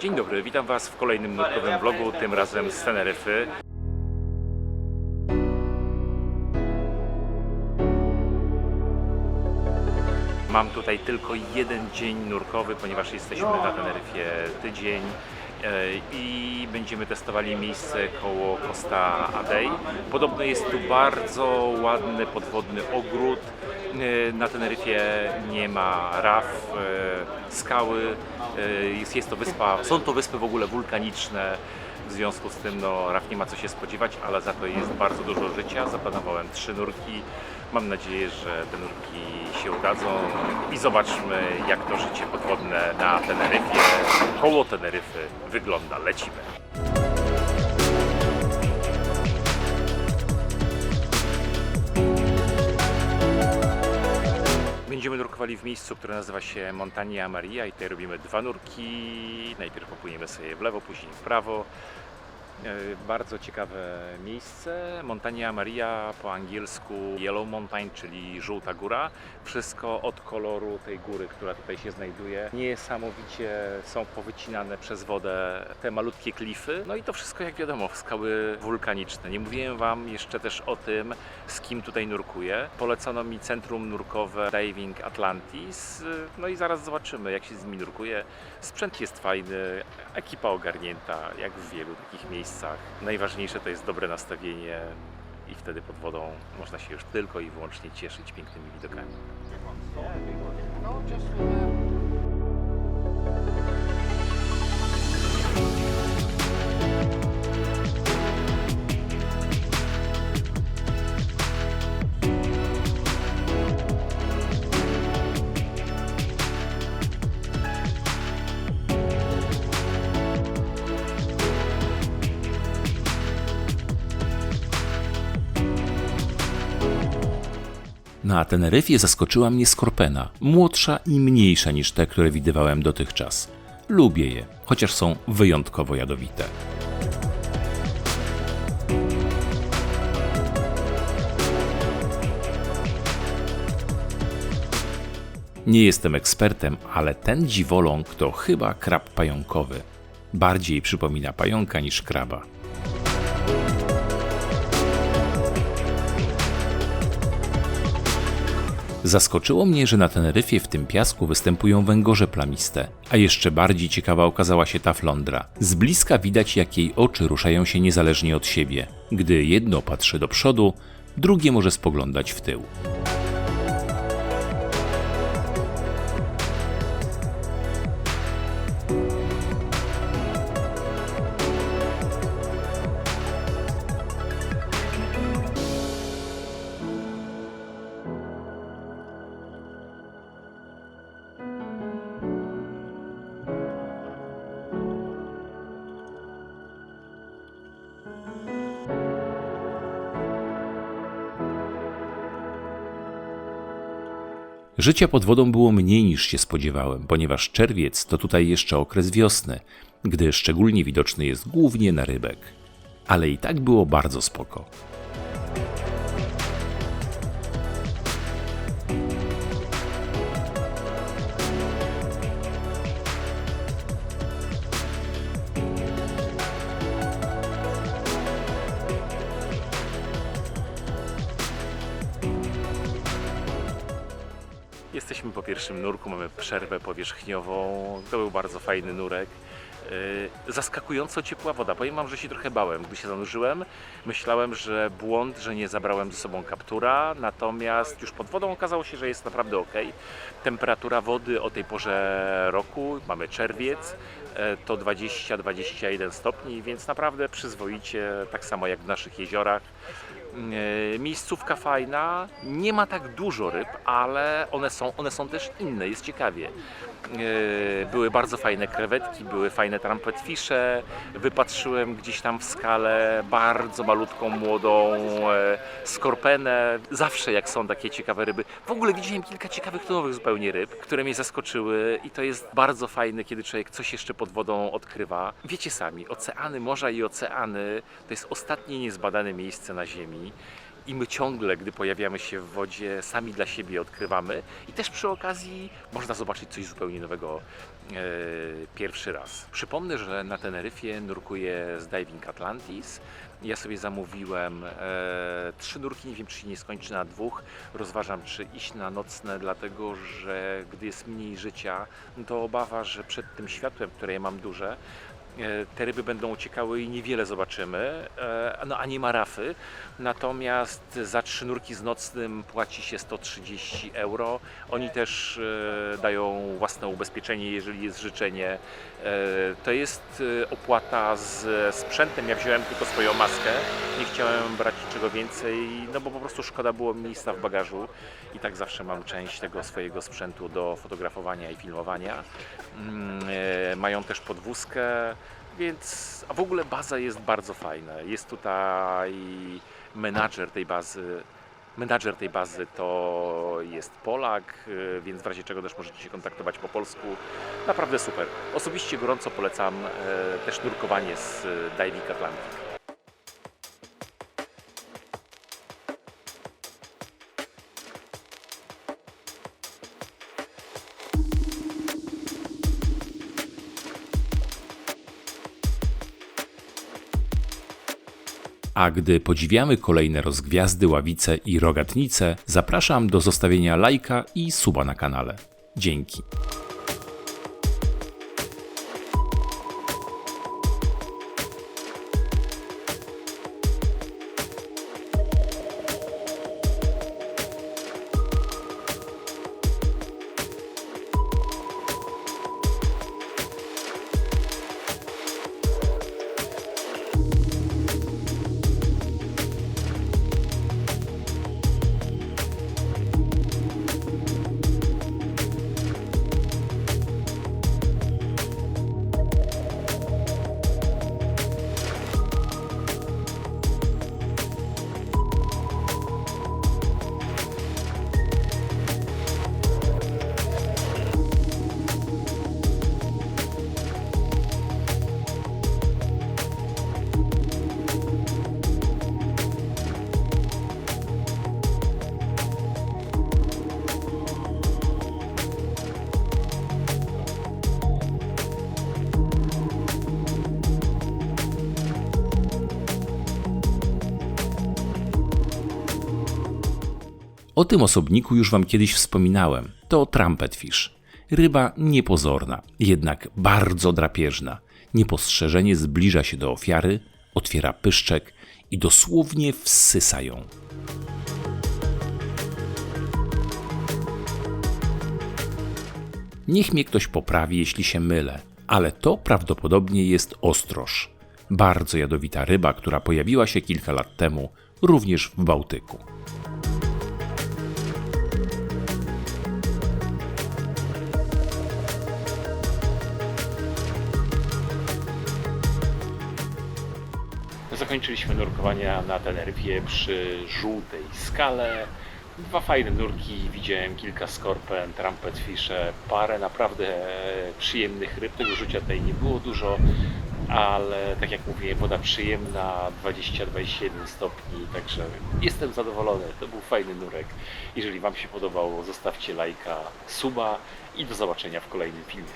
Dzień dobry, witam Was w kolejnym nurkowym vlogu, tym razem z Teneryfy. Mam tutaj tylko jeden dzień nurkowy, ponieważ jesteśmy na Teneryfie tydzień e, i będziemy testowali miejsce koło Costa Adey. Podobno jest tu bardzo ładny podwodny ogród. E, Na Teneryfie nie ma raf, e, skały, jest, jest to wyspa, są to wyspy w ogóle wulkaniczne, w związku z tym no, raf nie ma co się spodziewać, ale za to jest bardzo dużo życia. Zaplanowałem trzy nurki. Mam nadzieję, że te nurki się udadzą i zobaczmy jak to życie podwodne na Teneryfie, koło Teneryfy wygląda. Lecimy. Będziemy nurkowali w miejscu, które nazywa się Montania Maria i tutaj robimy dwa nurki. Najpierw popłyniemy sobie w lewo, później w prawo. E, Bardzo ciekawe miejsce. Montania Maria po angielsku Yellow Mountain, czyli żółta góra. Wszystko od koloru tej góry, która tutaj się znajduje. Niesamowicie są powycinane przez wodę te malutkie klify. No i to wszystko, jak wiadomo, skały wulkaniczne. Nie mówiłem Wam jeszcze też o tym, z kim tutaj nurkuję. Polecono mi centrum nurkowe Diving Atlantis. No i zaraz zobaczymy, jak się z nimi nurkuje. Sprzęt jest fajny, ekipa ogarnięta, jak w wielu takich miejscach. Najważniejsze to jest dobre nastawienie i wtedy pod wodą można się już tylko i wyłącznie cieszyć pięknymi widokami. Na Teneryfie zaskoczyła mnie skorpena, młodsza i mniejsza niż te, które widywałem dotychczas. Lubię je, chociaż są wyjątkowo jadowite. Nie jestem ekspertem, ale ten dziwoląg to chyba krab pająkowy. Bardziej przypomina pająka niż kraba. Zaskoczyło mnie, że na Teneryfie w tym piasku występują węgorze plamiste, a jeszcze bardziej ciekawa okazała się ta flądra. Z bliska widać, jak jej oczy ruszają się niezależnie od siebie. Gdy jedno patrzy do przodu, drugie może spoglądać w tył. Życia pod wodą było mniej niż się spodziewałem, ponieważ czerwiec to tutaj jeszcze okres wiosny, gdy szczególnie widoczny jest głównie na rybek. Ale i tak było bardzo spoko. Jesteśmy po pierwszym nurku, mamy przerwę powierzchniową. To był bardzo fajny nurek. Yy, Zaskakująco ciepła woda. Powiem Wam, że się trochę bałem, gdy się zanurzyłem. Myślałem, że błąd, że nie zabrałem ze sobą kaptura, natomiast już pod wodą okazało się, że jest naprawdę ok. Temperatura wody o tej porze roku, mamy czerwiec, e, to 20-21 stopni, więc naprawdę przyzwoicie, tak samo jak w naszych jeziorach. E, Miejscówka fajna, nie ma tak dużo ryb, ale one są, one są też inne, jest ciekawie. E, Były bardzo fajne krewetki, były fajne trumpetfisze, wypatrzyłem gdzieś tam w skale bardzo malutką, młodą e, skorpenę. Zawsze jak są takie ciekawe ryby, w ogóle widziałem kilka ciekawych nowych zupełnie ryb, które mnie zaskoczyły i to jest bardzo fajne, kiedy człowiek coś jeszcze pod wodą odkrywa. Wiecie sami, oceany, morza i oceany to jest ostatnie niezbadane miejsce na Ziemi. I my ciągle, gdy pojawiamy się w wodzie, sami dla siebie odkrywamy. I też przy okazji można zobaczyć coś zupełnie nowego pierwszy raz. Przypomnę, że na Teneryfie nurkuję z Diving Atlantis. Ja sobie zamówiłem e, trzy nurki, nie wiem czy się nie skończy na dwóch. Rozważam czy iść na nocne, dlatego że gdy jest mniej życia, no to obawa, że przed tym światłem, które ja mam duże, e, te ryby będą uciekały i niewiele zobaczymy, e, no a nie ma rafy. Natomiast za trzy nurki z nocnym płaci się 130 euro. Oni też e, dają własne ubezpieczenie, jeżeli jest życzenie. E, To jest e, opłata z sprzętem. Ja wziąłem tylko swoją maskę. Nie chciałem brać niczego więcej, no bo po prostu szkoda było miejsca w bagażu. I tak zawsze mam część tego swojego sprzętu do fotografowania i filmowania. Mm, e, Mają też podwózkę, więc a w ogóle baza jest bardzo fajna. Jest tutaj menadżer tej bazy. Menadżer tej bazy to jest Polak, y, więc w razie czego też możecie się kontaktować po polsku. Naprawdę super. Osobiście gorąco polecam e, też nurkowanie z e, Diving Atlantic. A gdy podziwiamy kolejne rozgwiazdy, ławice i rogatnice, zapraszam do zostawienia lajka i suba na kanale. Dzięki. O tym osobniku już Wam kiedyś wspominałem. To trumpetfish. Ryba niepozorna, jednak bardzo drapieżna. Niepostrzeżenie zbliża się do ofiary, otwiera pyszczek i dosłownie wsysa ją. Niech mnie ktoś poprawi, jeśli się mylę, ale to prawdopodobnie jest ostroż. Bardzo jadowita ryba, która pojawiła się kilka lat temu również w Bałtyku. Zakończyliśmy nurkowania na Teneryfie przy żółtej skale. Dwa fajne nurki, widziałem kilka skorpen, trumpetfisze, parę naprawdę przyjemnych ryb. Tego rzucia tutaj nie było dużo, ale tak jak mówię, woda przyjemna, 20-21 stopni, także jestem zadowolony. To był fajny nurek. Jeżeli Wam się podobało, zostawcie lajka, suba i do zobaczenia w kolejnym filmie.